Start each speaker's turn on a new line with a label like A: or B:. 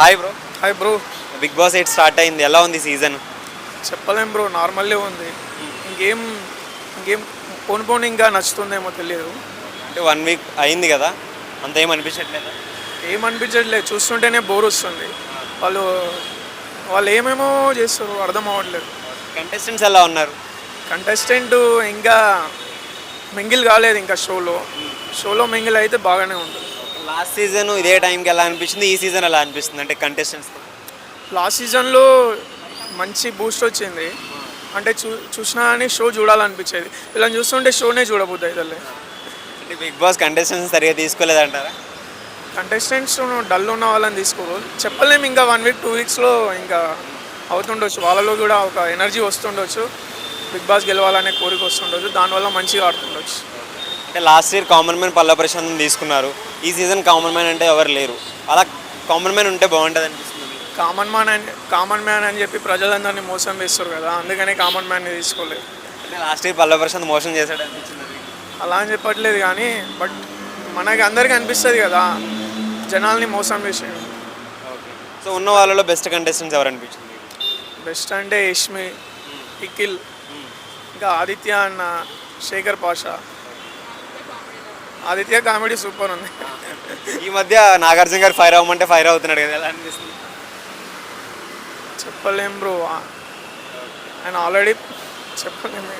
A: Hi bro
B: hi bro
A: big boss eight start అయింది. ఎలా ఉంది సీజన్
B: చెప్పలేం బ్రో నార్మల్లే ఉంది. ఇంకేం ఇంకేం పోను పోను ఇంకా నచ్చుతుందేమో తెలియదు.
A: అంటే వన్ వీక్ అయింది కదా. అంత ఏం అనిపించట్లేదా?
B: ఏం అనిపించట్లేదు. చూస్తుంటేనే బోర్ వస్తుంది. వాళ్ళు వాళ్ళు ఏమేమో చేస్తారు అర్థం అవ్వట్లేదు.
A: కంటెస్టెంట్స్ ఎలా ఉన్నారు?
B: కంటెస్టెంట్ ఇంకా మింగిల్ కాలేదు ఇంకా షోలో. షోలో మింగిల్ అయితే బాగానే ఉంటుంది.
A: లాస్ట్ సీజన్ ఇదే టైంకి ఎలా అనిపించింది ఈ సీజన్ ఎలా అనిపిస్తుంది? అంటే కంటెస్టెంట్స్
B: లాస్ట్ సీజన్లో మంచి బూస్ట్ వచ్చింది. అంటే చూ చూసినా కానీ షో చూడాలనిపించేది. వీళ్ళని చూస్తుంటే షోనే చూడబోద్ది అయితే
A: అంటే బిగ్ బాస్ కంటెస్టెంట్స్ సరిగా తీసుకోలేదంటారా?
B: కంటెస్టెంట్స్ డల్ ఉన్న వాళ్ళని తీసుకోరు. చెప్పలేము ఇంకా వన్ వీక్ టూ వీక్స్లో ఇంకా అవుతుండొచ్చు. వాళ్ళలో కూడా ఒక ఎనర్జీ వస్తుండొచ్చు. బిగ్ బాస్ గెలవాలనే కోరిక వస్తుండొచ్చు. దానివల్ల మంచిగా ఆడుతుండొచ్చు.
A: అంటే లాస్ట్ ఇయర్ కామన్ మ్యాన్ పల్ల ప్రశాంత్ తీసుకున్నారు. ఈ సీజన్ కామన్ మ్యాన్ అంటే ఎవరు లేరు. అలా కామన్ మ్యాన్ ఉంటే బాగుంటుంది అనిపిస్తుంది
B: కామన్ మ్యాన్ అని కామన్ మ్యాన్ అని చెప్పి ప్రజలందరినీ మోసం చేస్తారు కదా అందుకనే కామన్ మ్యాన్ని తీసుకోలేదు.
A: అంటే లాస్ట్ ఇయర్ పల్ల ప్రశాంత్ మోసం చేశాడు అనిపించింది
B: అలా అని చెప్పట్లేదు కానీ బట్ మనకి అందరికీ అనిపిస్తుంది కదా జనాల్ని మోసం చేసేది.
A: ఓకే. సో ఉన్న వాళ్ళలో బెస్ట్ కంటెస్టెంట్స్ ఎవరు అనిపించింది
B: బెస్ట్ అంటే యష్మి నిఖిల్ ఇంకా ఆదిత్య అన్న శేఖర్ పాషా. ఆదిత్య కామెడీ సూపర్ ఉంది.
A: ఈ మధ్య నాగార్జున గారు ఫైర్ అవ్వమంటే ఫైర్ అవుతున్నాడు కదా ఎలా అనిపిస్తుంది?
B: చెప్పలేం బ్రో. ఆయన ఆల్రెడీ చెప్పలేము